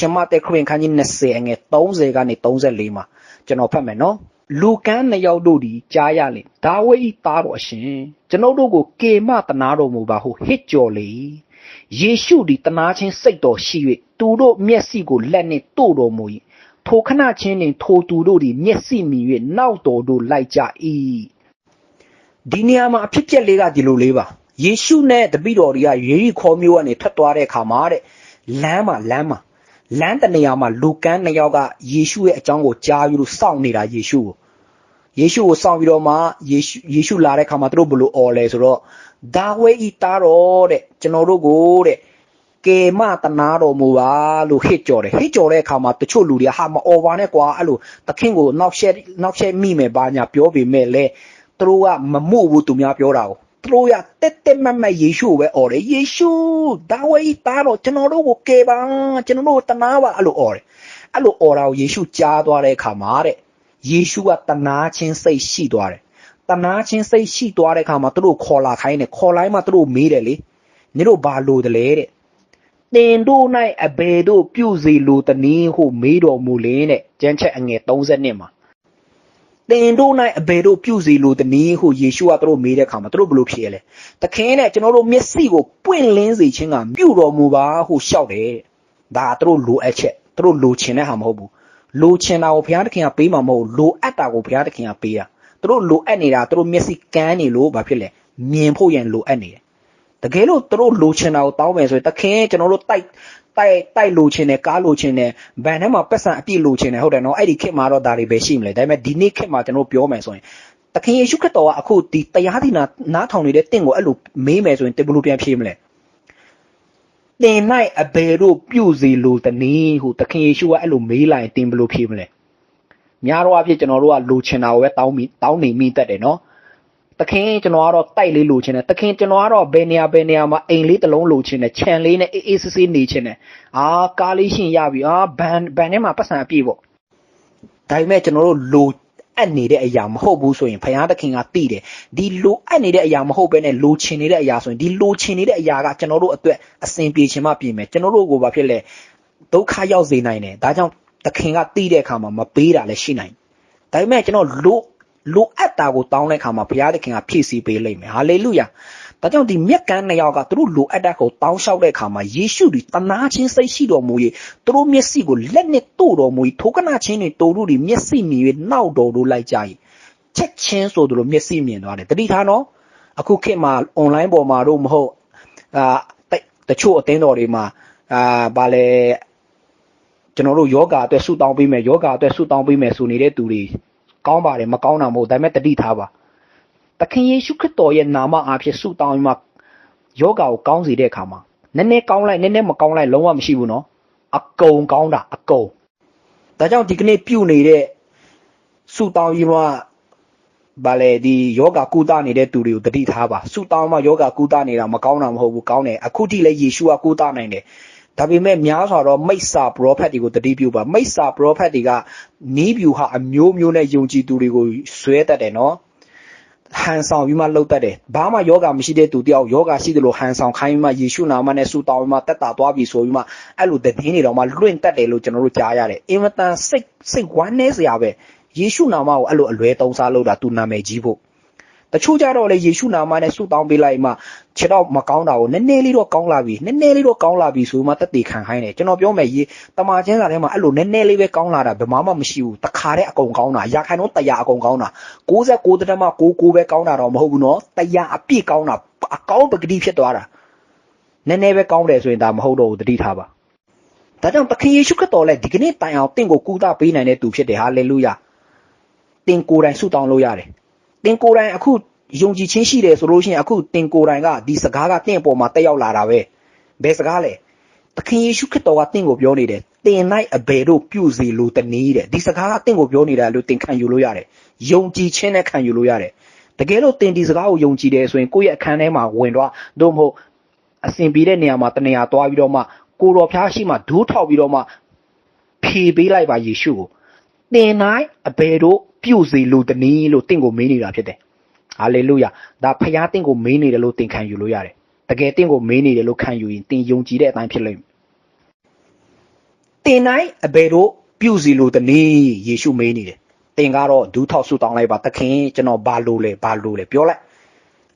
ရှင်မသက်ခရစ်ခန်းကြီး20အငယ်30ကနေ34မှာကျွန်တော်ဖတ်မယ်နော်လူကန်းနှစ်ယောက်တို့ဒီကြားရလေဒါဝိဒ်ဤသားတော်အရှင်ကျွန်ုပ်တို့ကိုကေမတနာတော်မူပါဟုဟစ်ကြော်လေယေရှုဒီတနာချင်းစိတ်တော်ရှိ၍သူတို့မျက်စိကိုလက်နှင့်တို့တော်မူ၏ထိုခဏချင်းတွင်ထိုသူတို့သည်မျက်စိမြင်၍နောက်တော်တို့လိုက်ကြ၏ဒီနေရာမှာအဖြစ်ပြက်လေးကဒီလိုလေးပါယေရှုနဲ့တပည့်တော်တွေကယေရီခေါမျိုးကနေထွက်သွားတဲ့အခါမှာတဲ့လမ်းမှာလမ်းမှာ လမ်းတနေရာမှာလူကန်းနှစ်ယောက်ကယေရှုရဲ့အကြောင်းကိုကြားပြီးလို့စောင့်နေတာယေရှုကိုယေရှုကိုစောင့်ပြီးတော့မှယေရှုယေရှုလာတဲ့အခါမှာသူတို့ဘလို့អော်လဲဆိုတော့ဒါဝိဤတာတော်တဲ့ကျွန်တော်တို့ကိုတဲ့ကေမတနာတော်မူပါလို့ဟစ်ကြော်တယ်ဟစ်ကြော်တဲ့အခါမှာတချို့လူတွေကဟာမអော်ပါနဲ့ကွာအဲ့လိုသခင်ကိုနောက်ရှက်နောက်ရှက်မိမယ်ပါညာပြောပေမဲ့လေသူတို့ကမမှုဘူးသူများပြောတာကို သူတို့ရတက်တက်မတ်မတ်ယေရှုကိုပဲအော်တယ်ယေရှုဒါဝိသားတော်ကျွန်တော်တို့ကိုကယ်ပါကျွန်တော်တို့တနာပါအဲ့လိုအော်တယ်အဲ့လိုအော်တာကိုယေရှုကြားသွားတဲ့အခါမှာတဲ့ယေရှုကတနာချင်းစိတ်ရှိသွားတယ်တနာချင်းစိတ်ရှိသွားတဲ့အခါမှာသူတို့ခေါ်လာခိုင်းတယ်ခေါ်လိုက်မှသူတို့မေးတယ်လေနင်တို့ဘာလို့တလဲတဲ့တင်တို့၌အဘယ်တို့ပြုစီလိုတနည်းဟုမေးတော်မူလင်းတဲ့ကျမ်းချက်အငယ်30နှစ်မှာ တင်တို့၌အဘယ်တို့ပြုစီလိုတနည်းဟုယေရှုကသူတို့မေးတဲ့အခါမှာသူတို့ဘယ်လိုဖြေလဲတခင်နဲ့ကျွန်တော်တို့မျက်စိကိုပွင့်လင်းစေခြင်းကပြုတော်မူပါဟုရှောက်တယ်ဒါသူတို့လိုအပ်ချက်သူတို့လိုချင်တဲ့ဟာမဟုတ်ဘူးလိုချင်တာကိုဘုရားသခင်ကပေးမှာမဟုတ်လိုအပ်တာကိုဘုရားသခင်ကပေးတာသူတို့လိုအပ်နေတာသူတို့မျက်စိကန်းနေလို့ဘာဖြစ်လဲမြင်ဖို့ရန်လိုအပ်နေတယ် တကယ်လို့သူတို့လိုချင်တာကိုတောင်းမယ်ဆိုရင်တခင်ကျွန်တော်တို့တိုက်တိုက်တိုက်လိုချင်တယ်ကားလိုချင်တယ်ဗန်ထဲမှာပတ်စံအပြည့်လိုချင်တယ်ဟုတ်တယ်နော်အဲ့ဒီခေတ်မှာတော့ဒါတွေပဲရှိမလဲဒါပေမဲ့ဒီနေ့ခေတ်မှာကျွန်တော်ပြောမယ်ဆိုရင်တခင်ယေရှုခရစ်တော်ကအခုဒီတရားဒီနာနားထောင်နေတဲ့တင့်ကိုအဲ့လိုမေးမယ်ဆိုရင်တင်ဘလို့ပြန်ဖြေမလဲတင်၌အဘယ်တို့ပြုစီလိုတနည်းဟုတခင်ယေရှုကအဲ့လိုမေးလိုက်တင်ဘလို့ဖြေမလဲများတော့အဖြစ်ကျွန်တော်တို့ကလိုချင်တာကိုပဲတောင်းမိတောင်းနေမိတတ်တယ်နော် တခင်ကျွန်တော်ကတော့တိုက်လေးလိုချင်တယ်တခင်ကျွန်တော်ကတော့ဘယ်နေရာဘယ်နေရာမှာအိမ်လေးတစ်လုံးလိုချင်တယ်ခြံလေးနဲ့အေးအေးဆေးဆေးနေချင်တယ်အာကားလေးရှင်ရပြီအာဘန်ဘန်ထဲမှာပတ်စံအပြည့်ပေါ့ဒါပေမဲ့ကျွန်တော်တို့လိုအပ်နေတဲ့အရာမဟုတ်ဘူးဆိုရင်ဘုရားသခင်ကသိတယ်ဒီလိုအပ်နေတဲ့အရာမဟုတ်ဘဲနဲ့လိုချင်နေတဲ့အရာဆိုရင်ဒီလိုချင်နေတဲ့အရာကကျွန်တော်တို့အတွက်အစဉ်ပြေချင်မှပြင်မယ်ကျွန်တော်တို့ကိုဘာဖြစ်လဲဒုက္ခရောက်စေနိုင်တယ်ဒါကြောင့်သခင်ကသိတဲ့အခါမှာမပေးတာလည်းရှိနိုင်ဒါပေမဲ့ကျွန်တော်လို လိုအပ်တာကိုတောင်းတဲ့အခါမှာဘုရားသခင်ကဖြည့်ဆည်းပေးလိမ့်မယ်ဟာလေလုယာဒါကြောင့်ဒီမြက်ကန်းနှစ်ယောက်ကသူတို့လိုအပ်တဲ့ကိုတောင်းလျှောက်တဲ့အခါမှာယေရှုဒီတနာချင်းစိတ်ရှိတော်မူ၍သူတို့မျက်စိကိုလက်နဲ့တို့တော်မူ၏ထိုကနာချင်းတွေတို့တို့ဒီမျက်စိမြင်၍နောက်တော်တို့လိုက်ကြ၏ချက်ချင်းဆိုသူတို့မျက်စိမြင်သွားတယ်တတိထားနော်အခုခေတ်မှာ online ပေါ်မှာတို့မဟုတ်အာတချို့အသင်းတော်တွေမှာအာဗာလေကျွန်တော်တို့ယောဂအတွက်ဆူတောင်းပေးမယ်ယောဂအတွက်ဆူတောင်းပေးမယ်ဆိုနေတဲ့သူတွေ ကောင်းပါတယ်မကောင်းတာမဟုတ်ဒါပေမဲ့တတိထားပါသခင်ယေရှုခရစ်တော်ရဲ့နာမအားဖြင့်ဆုတောင်းပြီးမှယောဂါကိုကောင်းစေတဲ့အခါမှာနည်းနည်းကောင်းလိုက်နည်းနည်းမကောင်းလိုက်လုံးဝမရှိဘူးနော်အကုန်ကောင်းတာအကုန်ဒါကြောင့်ဒီကနေ့ပြုနေတဲ့ဆုတောင်းပြီးမှဗာလေဒီယောဂကုသနေတဲ့သူတွေကိုတတိထားပါဆုတောင်းမှယောဂကုသနေတာမကောင်းတာမဟုတ်ဘူးကောင်းတယ်အခုထိလည်းယေရှုကကုသနိုင်တယ် ဒါပေမဲ့များစွာတော့မိစ္ဆာပရောဖက်တွေကိုတတိပြုပါမိစ္ဆာပရောဖက်တွေကနီးဗျူဟာအမျိုးမျိုးနဲ့ယုံကြည်သူတွေကိုဆွဲတတ်တယ်နော်ဟန်ဆောင်ပြီးမှလှုပ်တတ်တယ်ဘာမှယောဂမရှိတဲ့သူတယောက်ယောဂရှိတယ်လို့ဟန်ဆောင်ခိုင်းပြီးမှယေရှုနာမနဲ့ဆုတောင်းပြီးမှတက်တာသွားပြီဆိုပြီးမှအဲ့လိုတည်င်းနေတော့မှလွင့်တက်တယ်လို့ကျွန်တော်တို့ကြားရတယ်အင်မတန်စိတ်စိတ်ဝမ်းနည်းစရာပဲယေရှုနာမကိုအဲ့လိုအလွဲသုံးစားလုပ်တာသူနာမည်ကြီးဖို့ တချို့ကြတော့လေယေရှုနာမနဲ့ဆုတောင်းပေးလိုက်မှခြေတော့မကောင်းတာကိုနည်းနည်းလေးတော့ကောင်းလာပြီနည်းနည်းလေးတော့ကောင်းလာပြီဆိုမှတက်တည်ခံခိုင်းတယ်ကျွန်တော်ပြောမယ်ရေတမာချင်းစာထဲမှာအဲ့လိုနည်းနည်းလေးပဲကောင်းလာတာဘယ်မှမှမရှိဘူးတခါတည်းအကုန်ကောင်းတာရာခိုင်နှုန်း100အကုန်ကောင်းတာ69တမ99ပဲကောင်းတာတော့မဟုတ်ဘူးနော်100အပြည့်ကောင်းတာအကောင်းပဂတိဖြစ်သွားတာနည်းနည်းပဲကောင်းတယ်ဆိုရင်ဒါမဟုတ်တော့ဘူးတတိထားပါဒါကြောင့်သခင်ယေရှုခရစ်တော်လည်းဒီကနေ့တိုင်အောင်တင့်ကိုကူတာပေးနိုင်တဲ့သူဖြစ်တယ်ဟာလေလုယာတင်ကိုယ်တိုင်ဆုတောင်းလို့ရတယ် တင်ကိုယ်တိုင်အခုယုံကြည်ခြင်းရှိတယ်ဆိုလို့ရှိရင်အခုတင်ကိုယ်တိုင်ကဒီစကားကတင့်အပေါ်မှာတက်ရောက်လာတာပဲဘယ်စကားလဲသခင်ယေရှုခရစ်တော်ကတင့်ကိုပြောနေတယ်တင်၌အဘယ်တို့ပြုစီလို့တနည်းတဲ့ဒီစကားကတင့်ကိုပြောနေတာလို့တင်ခံယူလို့ရတယ်ယုံကြည်ခြင်းနဲ့ခံယူလို့ရတယ်တကယ်လို့တင်ဒီစကားကိုယုံကြည်တယ်ဆိုရင်ကိုယ့်ရဲ့အခန်းထဲမှာဝင်တော့တို့မဟုတ်အစဉ်ပြေတဲ့နေရာမှာတနေရာသွားပြီးတော့မှကိုတော်ဖျားရှိမှဒိုးထောက်ပြီးတော့မှဖြေပေးလိုက်ပါယေရှုကိုတင်၌အဘယ်တို့ ပြုစီလို့တနည်းလို့တင့်ကိုမေးနေတာဖြစ်တယ်ဟာလေလုယာဒါဖခင်တင့်ကိုမေးနေတယ်လို့သင်ခံယူလို့ရတယ်တကယ်တင့်ကိုမေးနေတယ်လို့ခံယူရင်သင်ယုံကြည်တဲ့အတိုင်းဖြစ်လိမ့်မယ်တင်တိုင်းအဘယ်တို့ပြုစီလိုတနည်းယေရှုမေးနေတယ်တင်ကတော့ဒူးထောက်ဆူတောင်းလိုက်ပါသခင်ကျွန်တော်ဘာလို့လဲဘာလို့လဲပြောလိုက်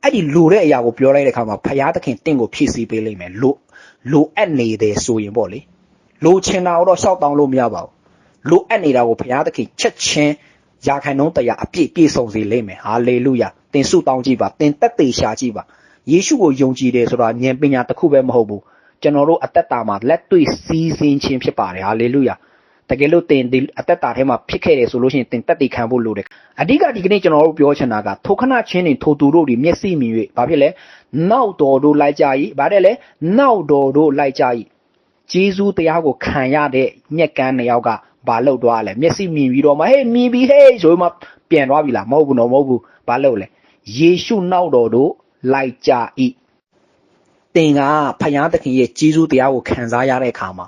အဲ့ဒီလိုတဲ့အရာကိုပြောလိုက်တဲ့အခါမှာဖယားသခင်တင့်ကိုဖြည့်ဆည်းပေးလိမ့်မယ်လို့လိုအပ်နေတယ်ဆိုရင်ပေါ့လေလိုချင်တာကိုတော့ရှောက်တောင်းလို့မရပါဘူးလိုအပ်နေတာကိုဖယားသခင်ချက်ချင်း ရာခိုင်နှုန်းတရားအပြည့်ပြည့်စုံစေလိမ့်မယ်ဟာလေလုယာတင်ဆုတောင်းကြည့်ပါတင်တက်သေးရှာကြည့်ပါယေရှုကိုယုံကြည်တယ်ဆိုတာဉာဏ်ပညာတစ်ခုပဲမဟုတ်ဘူးကျွန်တော်တို့အသက်တာမှာလက်တွေ့စီးစင်းခြင်းဖြစ်ပါတယ်ဟာလေလုယာတကယ်လို့တင်ဒီအသက်တာထဲမှာဖြစ်ခဲ့တယ်ဆိုလို့ရှိရင်တင်တက်တည်ခံဖို့လိုတယ်အဓိကဒီကနေ့ကျွန်တော်တို့ပြောချင်တာကထိုခဏချင်းနေထိုသူတို့ဒီမျက်စိမြင်၍ဘာဖြစ်လဲနောက်တော်တို့လိုက်ကြ၏ဘာတဲ့လဲနောက်တော်တို့လိုက်ကြ၏ဂျေဇူးတရားကိုခံရတဲ့ညက်ကန်းနှစ်ယောက်က ဘာလုပ်သွားလဲမျက်စိမြင်ပြီးတော့မှဟေးမြင်ပြီးဟေးဆိုမှပြန်သွားပြီလားမဟုတ်ဘူးတော့မဟုတ်ဘူးဘာလုပ်လဲယေရှုနောက်တော်တို့လိုက်ကြ၏တင်ကဖယားသခင်ရဲ့ဂျေဇူးတရားကိုခံစားရတဲ့အခါမှာ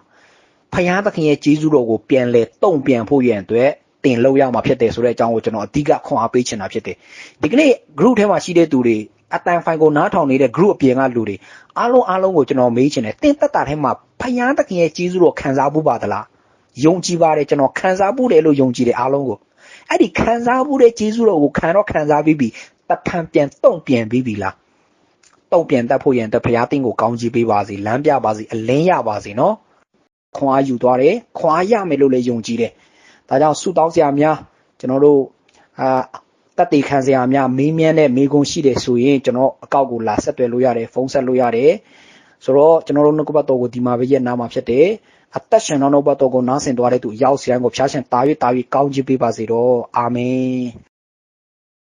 ဖယားသခင်ရဲ့ဂျေဇူးတော်ကိုပြန်လဲတုံ့ပြန်ဖို့ရန်အတွက်တင်လောက်ရမှာဖြစ်တယ်ဆိုတဲ့အကြောင်းကိုကျွန်တော်အဓိကခွန်အားပေးချင်တာဖြစ်တယ်ဒီကနေ့ group ထဲမှာရှိတဲ့သူတွေအတန်ဖိုင်ကိုနားထောင်နေတဲ့ group အပြင်ကလူတွေအားလုံးအားလုံးကိုကျွန်တော်မေးချင်တယ်တင်တက်တာထဲမှာဖယားသခင်ရဲ့ဂျေဇူးတော်ခံစားဖို့ပါသလား ယုံကြည်ပါတယ်ကျွန်တော်ခံစားဖို့တယ်လို့ယုံကြည်တယ်အားလုံးကိုအဲ့ဒီခံစားဖို့တဲ့ဂျေဇူးတော်ကိုခံတော့ခံစားပြီးပြီတဖန်ပြန်တုံ့ပြန်ပြီးပြီလားတုံ့ပြန်တတ်ဖို့ရန်အတွက်ဖယားသခင်ကိုကောင်းချီးပေးပါစေလမ်းပြပါစေအလင်းရပါစေနော်ခွန်အားယူသွားတယ်ခွန်အားရမယ်လို့လည်းယုံကြည်တယ်ဒါကြောင့်ဆုတောင်းစရာများကျွန်တော်တို့အာတက်တေခံစရာများမေးမြန်းတဲ့မေးခွန်းရှိတယ်ဆိုရင်ကျွန်တော်အကောက်ကိုလာဆက်သွယ်လို့ရတယ်ဖုန်းဆက်လို့ရတယ်ဆိုတော့ကျွန်တော်တို့နှုတ်ကပတ်တော်ကိုဒီမှာပဲရက်နာမှာဖြစ်တယ် အသက်ရှင်သောနှုတ်ကပတ်တော်ကိုနားဆင်သွားတဲ့သူရောက်စရန်ကိုဖျားရှင်တာ၍တာ၍ကောင်းချီးပေးပါစေတော့အာမင်